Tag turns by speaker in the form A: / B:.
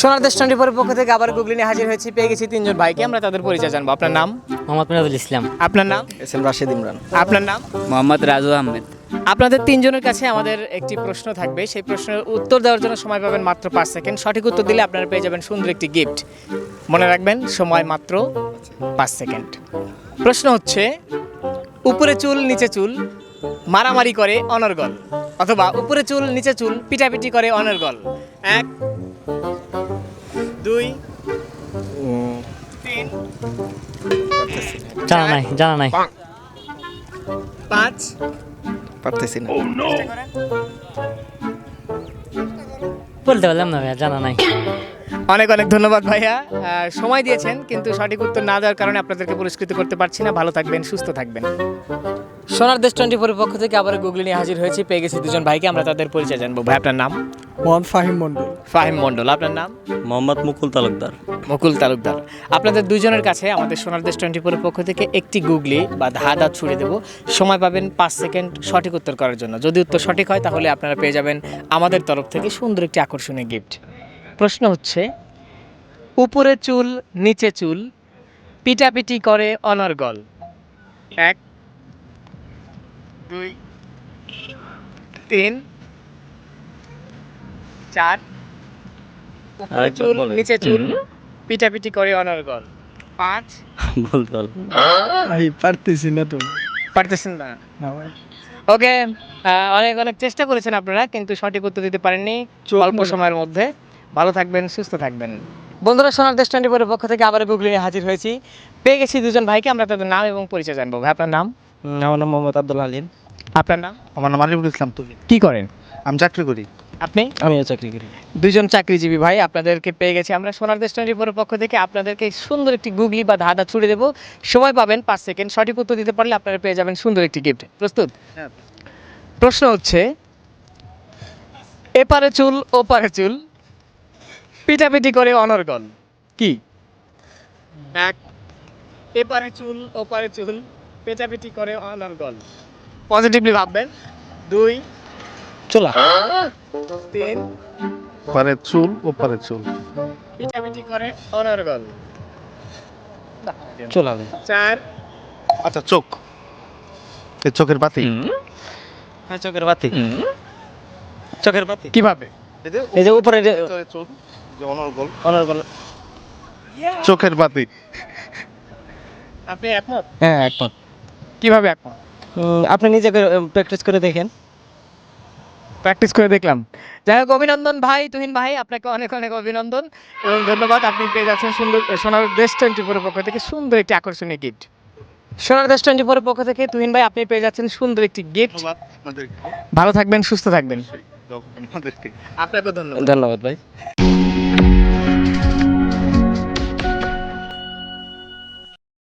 A: সোনার দেশ টোয়েন্টি ফোরের পক্ষ থেকে আবার গুগলি নিয়ে হাজির হয়েছি পেয়ে গেছি তিনজন ভাইকে। আমরা তাদের পরিচয় জানব। আপনার নাম?
B: মোহাম্মদ মিরাজুল ইসলাম।
A: আপনার নাম?
C: S M Rashed Imran.
A: আপনার নাম?
B: মোহাম্মদ রাজু আহমেদ।
A: আপনাদের তিনজনের কাছে আমাদের একটি প্রশ্ন থাকবে। সেই প্রশ্নের উত্তর দেওয়ার জন্য সময় পাবেন মাত্র পাঁচ সেকেন্ড। সঠিক উত্তর দিলে আপনারা পেয়ে যাবেন সুন্দর একটি গিফট মনে রাখবেন সময় মাত্র পাঁচ সেকেন্ড। প্রশ্ন হচ্ছে উপরে চুল নিচে চুল মারামারি করে অনর্গল? অথবা উপরে চুল নিচে চুল পিটাপিটি করে অনর্গল? এক দুই তিন
B: জানা নাই জানা নাই।
A: পাঁচ।
C: পারতেছি না।
B: বলতে পারলাম না ভাইয়া জানা নাই।
A: অনেক অনেক ধন্যবাদ ভাইয়া। সময় দিয়েছেন কিন্তু সঠিক উত্তর না দেওয়ার কারণে আপনাদেরকে পুরস্কৃত করতে পারছি না। ভালো থাকবেন সুস্থ থাকবেন। সোনার দেশ টোয়েন্টি ফোরের পক্ষ থেকে আবার গুগলি নিয়ে হাজির হয়েছি। পেয়ে গেছি দুজন ভাইকে আমরা তাদের পরিচয় জানব। ভাই আপনার নাম?
C: মোহাম্মদ ফাহিম মন্ডল
A: ফাহিম মন্ডল আপনার নাম?
D: মোহাম্মদ মুকুল তালুকদার।
A: মুকুল তালুকদার। আপনাদের দুজনের কাছে আমাদের সোনার দেশ টোয়েন্টি ফোরের পক্ষ থেকে একটি গুগলি বা ধাঁধা ছুড়ে দেবো। সময় পাবেন পাঁচ সেকেন্ড সঠিক উত্তর করার জন্য। যদি উত্তর সঠিক হয় তাহলে আপনারা পেয়ে যাবেন আমাদের তরফ থেকে সুন্দর একটি আকর্ষণীয় গিফট প্রশ্ন হচ্ছে উপরে চুল নিচে চুল পিটাপিটি করে অনর্গল। এক দুই তিন চার। উপরে চুল নিচে চুল। পিটাপিটি করে অনর্গল। পাঁচ।
D: বলতে পারব
C: আমি পারতেছি না তো।
A: পারতেছেন না?
C: না ভাই।
A: ওকে অনেক অনেক চেষ্টা করেছেন আপনারা কিন্তু সঠিক উত্তর দিতে পারেননি। অল্প সময়ের মধ্যে। ভালো থাকবেন সুস্থ থাকবেন। বন্ধুরা সোনার দেশ টোয়েন্টি ফোরের পক্ষ থেকে আবার গুগলি নিয়ে হাজির হয়েছি। পেয়ে গেছি দুজন ভাইকে আমরা তাদের নাম এবং পরিচয় জানব। ভাই আপনার নাম?
C: আমার নাম মোহাম্মদ আব্দুল হালিম।
A: আপনার নাম?
C: আমার নাম আলিমুল ইসলাম তুহিন।
A: কি করেন?
C: আমি চাকরি করি।
A: আপনি?
C: আমিও চাকরি করি।
A: দুজন চাকরিজীবী ভাই আপনাদেরকে পেয়ে গেছি আমরা সোনার দেশ টোয়েন্টি ফোরের পক্ষ থেকে। আপনাদেরকে সুন্দর একটি গুগলি বা ধাঁধা ছুড়ে দেবো। সময় পাবেন পাঁচ সেকেন্ড। সঠিক উত্তর দিতে পারলে আপনারা পেয়ে যাবেন সুন্দর একটি গিফট প্রস্তুত?
C: হ্যাঁ।
A: প্রশ্ন হচ্ছে এপারে চুল ওপারে চুল পিটাপিটি করে অনর্গল কি? এক এপারে চুল ওপারে চুল পেটাপিটি করে অনর্গল। পজিটিভলি ভাববেন? দুই
C: চলা।
A: তিন
C: পারে চুল ও পারে চুল।
A: পিটাপিটি করে অনর্গল।
C: চলা
A: চার
C: আচ্ছা চোখ। এই চোখের বাতি?
B: হ্যাঁ চোখের বাতি। চোখের বাতি।
A: কীভাবে?
B: এই যে উপরে যে
C: অনর্গল।
B: অনর্গল।
C: চোখের বাতি।
A: আপনি একমত?
B: হ্যাঁ একমত।
A: কীভাবে
B: উম, আপনি নিজে প্র্যাকটিস করে দেখেন।
A: প্র্যাকটিস করে দেখলাম। যাই হোক অভিনন্দন ভাই তুহিন ভাই আপনাকে অনেক অনেক অভিনন্দন এবং ধন্যবাদ। আপনি পেয়ে যাচ্ছেন সুন্দর সোনার দেশ টোয়েন্টি ফোরের পক্ষ থেকে সুন্দর একটি আকর্ষণীয় গিফট। সোনার দেশ টোয়েন্টি ফোরের পক্ষ থেকে তুহিন ভাই আপনি পেয়ে যাচ্ছেন সুন্দর একটি গিফট। ভালো থাকবেন সুস্থ থাকবেন। আপনাকে ধন্যবাদ।
B: ধন্যবাদ ভাই।